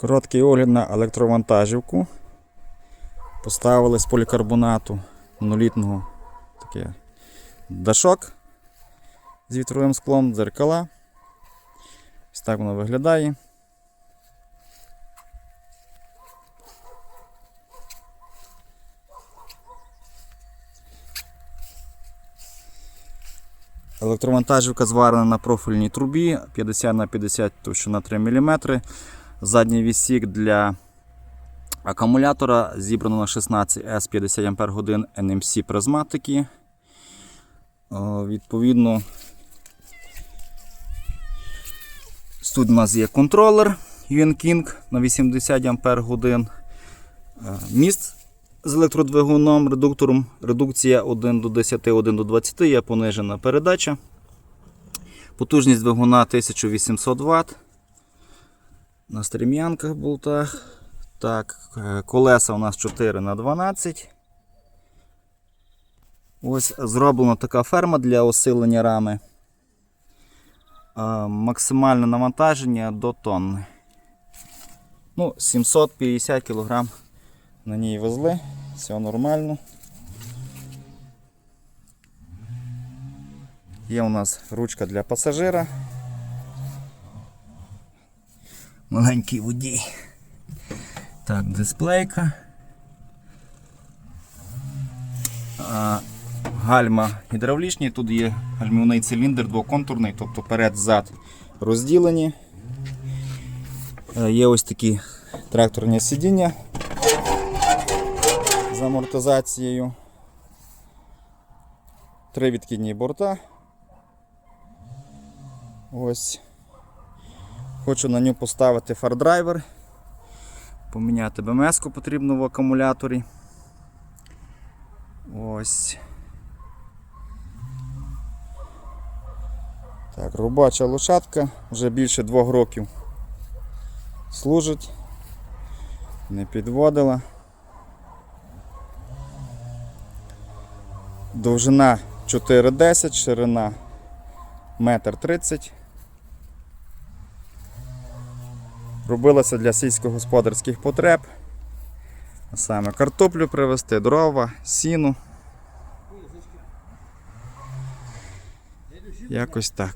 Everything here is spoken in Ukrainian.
Короткий огляд на електровантажівку. Поставили з полікарбонату монолітного таке дашок з вітровим склом, дзеркала. Ось так воно виглядає. Електровантажівка зварена на профільній трубі 50 на 50 товщина 3 мм. Задній відсік для акумулятора зібрано на 16 s 50 Ах NMC призматики. О, Відповідно, тут у нас є контролер King на 80 Ах. Міст з електродвигуном, редуктором, редукція 1 до 10, 1 до 20 є понижена передача. Потужність двигуна 1800 Вт. На стрім'янках болтах. Так, е, колеса у нас 4 на 12. Ось зроблена така ферма для осилення рами. Е, Максимальне навантаження до тонни. Ну, 750 кг на ній везли, все нормально. Є у нас ручка для пасажира. Маленький водій. Так, дисплейка. А, гальма гідравлічні, тут є гальмівний циліндр двоконтурний, тобто перед-зад розділені. Е, Є ось такі тракторні сидіння з амортизацією. Три відкидні борта. Ось. Хочу на нього поставити фардрайвер. Поміняти БМС потрібно в акумуляторі. Ось. Так, робоча лошадка вже більше двох років служить, не підводила. Довжина 4,10, ширина 1,30 м. Робилося для сільськогосподарських потреб. А саме картоплю привезти, дрова, сіну. Якось так.